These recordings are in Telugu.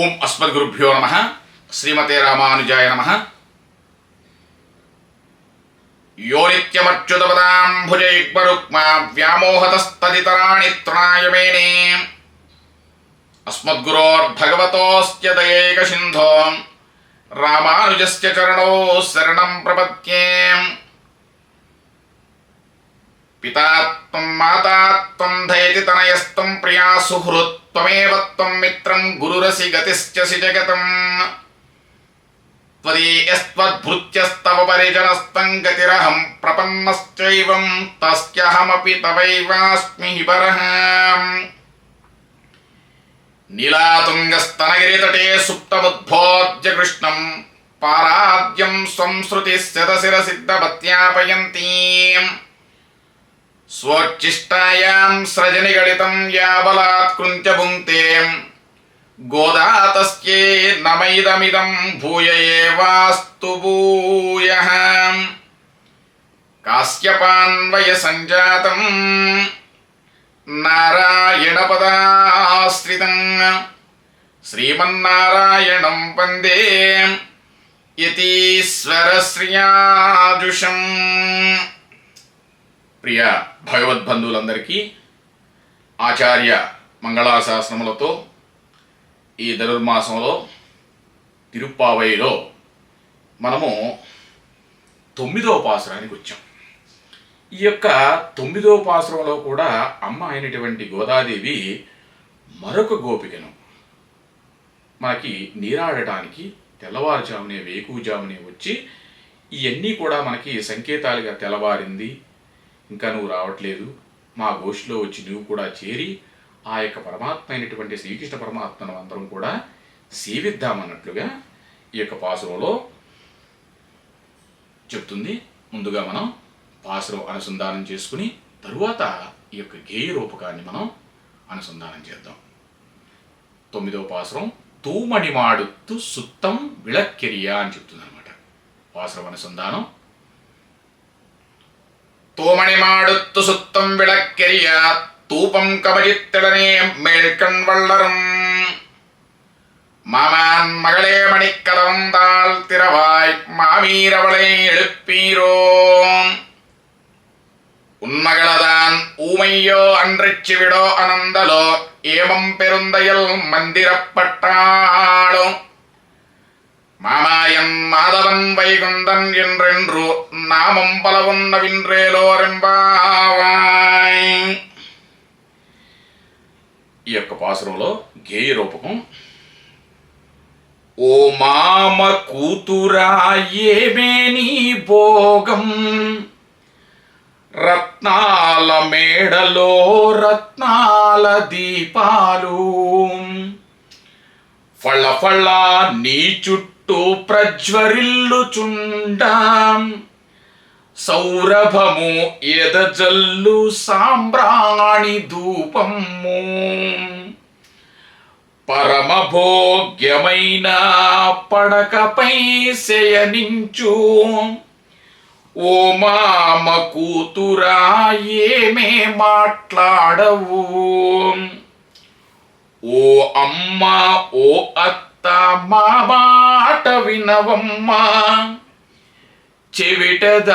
ఓం అస్మద్గురుభ్యో నమ శ్రీమతే రామానుజాయ నమ యో నిత్యమచ్యుతపదాంభుజైగ్మరుక్మా వ్యామోహతస్తదితరాణి తృణాయ మేనే అస్మద్గురోర్భగవతోస్య దయేకసింధో రామానుజస్య చరణో శరణం पिता त्वं माता त्वं धयति तनयस्त्वं प्रिया सुहृत् त्वमेव त्वं मित्रं गुरुरसि गतिश्चसि जगतम्। त्वदीयस्त्वद्भृत्यस्तव परिजनस्त्वं गतिरहं प्रपन्नश्चैवं, तस्यहमपि तवैवास्मि हि परः नीलातुङ्गस्तनगिरितटे सुप्तबुद्भोज्यकृष्णम् पाराद्यं संसृतिः शतशिरसिद्धपत्यापयन्तीम् స్వోచ్చిష్టాయాం స్రజనిగణితం యాబలాత్ కృంత్యభుంక్తే గోదాతస్యే నమైదమిదం భూయ ఏవాస్తు భూయ. కాశ్యపాన్వయ సంజాతం నారాయణపదాశ్రితం. శ్రీమన్నారాయణం వందే యతీశ్వరశ్రియాజుషం ప్రియ భగవద్బంధువులందరికీ ఆచార్య మంగళాశాసనములతో ఈ ధనుర్మాసంలో తిరుప్పావైలో మనము తొమ్మిదో పాసురానికి వచ్చాం. ఈ యొక్క తొమ్మిదో పాసురంలో కూడా అమ్మ అయినటువంటి గోదాదేవి మరొక గోపికను మనకి నీరాడటానికి తెల్లవారుజామునే వేకుజామునే వచ్చి ఇవన్నీ కూడా మనకి సంకేతాలుగా తెల్లవారింది ఇంకా నువ్వు రావట్లేదు. మా గోష్ఠిలో వచ్చి నువ్వు కూడా చేరి ఆ యొక్క పరమాత్మ అయినటువంటి శ్రీకృష్ణ పరమాత్మను అందరం కూడా సేవిద్దామన్నట్లుగా ఈ యొక్క పాసురంలో చెప్తుంది. ముందుగా మనం పాసురం అనుసంధానం చేసుకుని తరువాత ఈ యొక్క గేయ రూపకాన్ని మనం అనుసంధానం చేద్దాం. తొమ్మిదవ పాసురం తూమడి మాడుతూ సుత్తం విళక్కెరియా అని చెప్తుంది అనమాట పాసురం అనుసంధానం தூமணி மாடுத்து சுத்தம் விளக்கெரிய தூபம் கபஜித்திடனே மேல்கண் வள்ளரும் மாமான் மகளே மணிக்கதவம் திரவாய் திறவாய் மாமீரவளை எழுப்பீரோ உன்மகளதான் ஊமையோ அன்றிச்சுவிடோ அனந்தலோ ஏமம் பெருந்தையல் மந்திரப்பட்டாளோ மாமாயன் மாதவன் வைகுந்தன் என்றென்று நாமம் பலவும் నవింద్రేలోరెంబావాయ్ ఈ యొక్క పాసురంలో గేయ రూపకం ఓ మామ కూతురా ఏమే నీ భోగం రత్నాల మేడలో రత్నాల దీపాలు ఫళ్ళ ఫళ్ళ నీ చుట్టూ ప్రజ్వరిల్లుచుండాం సౌరభము ఎదజల్లు సాంబ్రాణి ధూపము. పరమభోగ్యమైన పడకపై శయనించు. ఓ మామ కూతురా ఏమే మాట్లాడవు. ఓ అమ్మ ఓ అత్త మా మాట వినవమ్మా. చెవిటద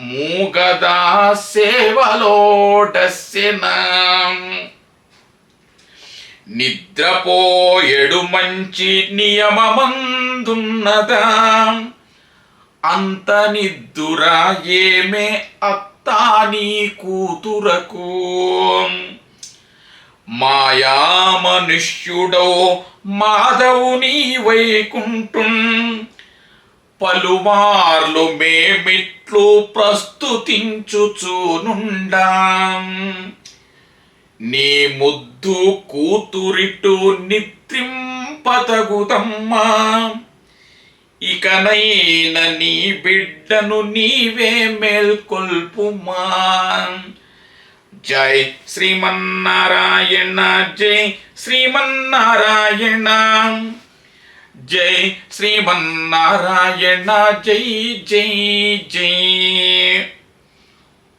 మూగదా సేవలోటస్యన. నిద్రపోయెడు మంచి నియమమందున్నదా. అంత నిద్దురా ఏమే అత్తా నీ కూతురకు. మాయామనుష్యుడో మాధవుని వైకుంఠుం పలుమార్లు మేమిట్లు ప్రస్తుతించుచూనుండా. నీ ముద్దు కూతురిటు నిత్రింపతగుదమ్మా. ఇకనైన నీ బిడ్డను నీవే మేల్కొల్పుమా. జై శ్రీమన్నారాయణ జై శ్రీమన్నారాయణ. జై శ్రీమన్నారాయణ జై జై జై.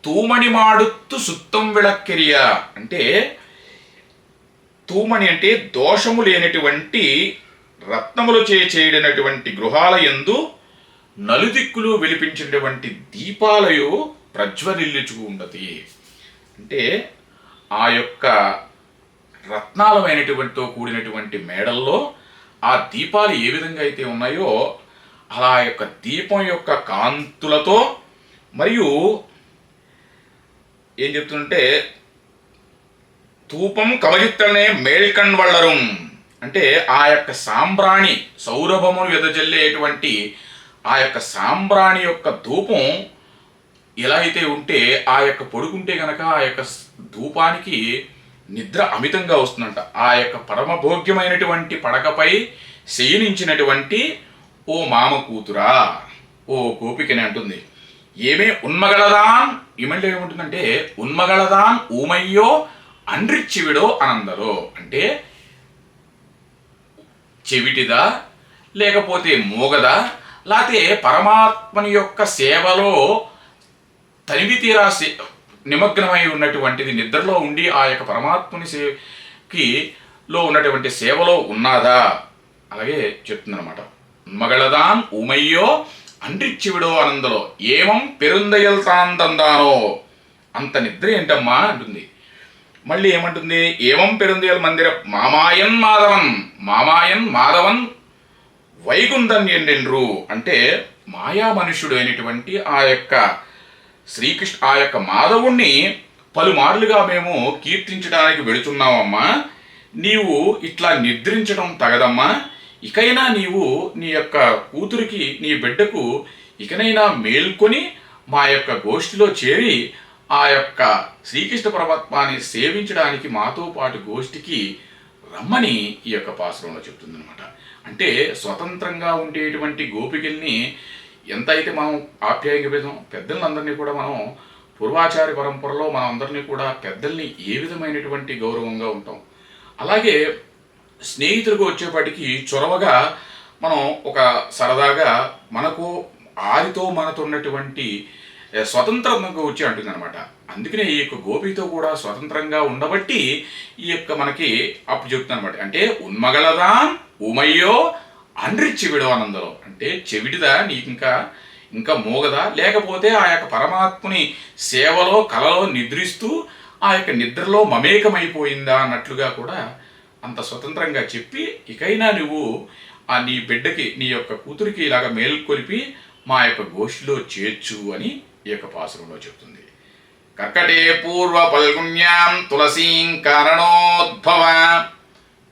తూమణి మాడుత్తు సుత్తం విళక్కెరియ. అంటే తూమణి అంటే దోషము లేనటువంటి రత్నములు చే చేయడినటువంటి గృహాల యందు నలుదిక్కులు వెలిపించినటువంటి దీపాలయు ప్రజ్వరిల్లుచు ఉండది అంటే ఆ యొక్క రత్నాలమైనటువంటితో కూడినటువంటి మేడల్లో ఆ దీపాలు ఏ విధంగా అయితే ఉన్నాయో అలా యొక్క దీపం యొక్క కాంతులతో మరియు ఏం చెప్తుంటే తూపం కవజిత్తనే మేల్కణ్ వళ్ళరం అంటే ఆ యొక్క సాంబ్రాణి సౌరభమును వెదజల్లేటువంటి ఆ యొక్క సాంబ్రాణి యొక్క ధూపం ఎలా అయితే ఉంటే ఆ యొక్క పొడుకుంటే గనక ఆ యొక్క ధూపానికి నిద్ర అమితంగా వస్తుందంట. ఆ యొక్క పరమభోగ్యమైనటువంటి పడకపై శయనించినటువంటి ఓ మామ కూతురా ఓ గోపికని అంటుంది. ఏమే ఉన్మగళదాన్? ఏమంటే ఏముంటుందంటే ఉన్మగళదాన్ ఊమయ్యో అండ్రిచ్చివిడో అనందరో. అంటే చెవిటిదా లేకపోతే మూగదా? లేకపోతే పరమాత్మని యొక్క సేవలో తనివి తీరా సే నిమగ్నమై ఉన్నటువంటిది నిద్రలో ఉండి ఆ యొక్క పరమాత్ముని సేకి లో ఉన్నటువంటి సేవలో ఉన్నాదా? అలాగే చెప్తుందనమాట మగళదాన్ ఉమయ్యో అండ్రిచ్చివిడో ఆనందలో ఏమం పెరుందయల్ తాందందానో అంత నిద్ర ఏంటమ్మా అంటుంది. మళ్ళీ ఏమంటుంది? ఏమం పెరుందయల్ మందిర? మామాయన్ మాధవన్. మామాయన్ మాధవన్ వైకుంఠం ఎండెండ్రు అంటే మాయా మనుషుడు అయినటువంటి ఆ యొక్క శ్రీకృష్ణ ఆ యొక్క మాధవుణ్ణి పలుమార్లుగా మేము కీర్తించడానికి వెళుతున్నామమ్మా నీవు ఇట్లా నిద్రించడం తగదమ్మా. ఇకైనా నీవు నీ యొక్క కూతురికి నీ బిడ్డకు ఇకనైనా మేల్కొని మా యొక్క గోష్ఠిలో చేరి ఆ యొక్క శ్రీకృష్ణ పరమాత్మాని సేవించడానికి మాతో పాటు గోష్ఠికి రమ్మని ఈ యొక్క పాశ్రంలో చెప్తుందనమాట అంటే స్వతంత్రంగా ఉండేటువంటి గోపికల్ని ఎంత అయితే మనం ఆప్యాయంగా పెడతాం పెద్దలందరినీ కూడా మనం పూర్వాచార్య పరంపరలో మనం అందరినీ కూడా పెద్దల్ని ఏ విధమైనటువంటి గౌరవంగా ఉంటాం. అలాగే స్నేహితులకు వచ్చేపాటికి చొరవగా మనం ఒక సరదాగా మనకు ఆరితో మనతో ఉన్నటువంటి స్వతంత్రంగా వచ్చి అంటుందన్నమాట. అందుకనే ఈ యొక్క గోపితో కూడా స్వతంత్రంగా ఉండబట్టి ఈ యొక్క మనకి అప్పు చెప్తుంది అనమాట అంటే ఉన్మగలదాన్ ఉమయ్యో అండ్రిచ్చి విడవనందలో అంటే చెవిటిదా నీకు ఇంకా ఇంకా మోగదా? లేకపోతే ఆ యొక్క పరమాత్ముని సేవలో కలలో నిద్రిస్తూ ఆ యొక్క నిద్రలో మమేకమైపోయిందా అన్నట్లుగా కూడా అంత స్వతంత్రంగా చెప్పి ఇకైనా నువ్వు ఆ నీ బిడ్డకి నీ యొక్క కూతురికి ఇలాగ మేల్కొలిపి మా యొక్క గోష్ఠిలో చేర్చు అని ఈ యొక్క పాసురంలో చెప్తుంది. కర్కటే పూర్వ పల్గుణ్యాం తులసీం కారణోద్భవ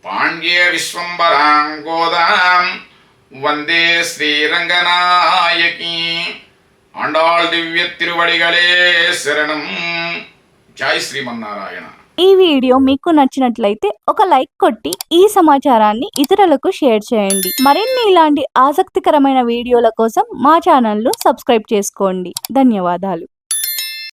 పాండ్య విశ్వంబరాం గోదాం. వందే శ్రీరంగనాయకి. ఆండాళ్ దివ్య తిరువడిగలే శరణం. జై శ్రీమన్నారాయణ. ఈ వీడియో మీకు నచ్చినట్లయితే ఒక లైక్ కొట్టి ఈ సమాచారాన్ని ఇతరులకు షేర్ చేయండి. మరిన్ని ఇలాంటి ఆసక్తికరమైన వీడియోల కోసం మా ఛానల్ను సబ్స్క్రైబ్ చేసుకోండి. ధన్యవాదాలు.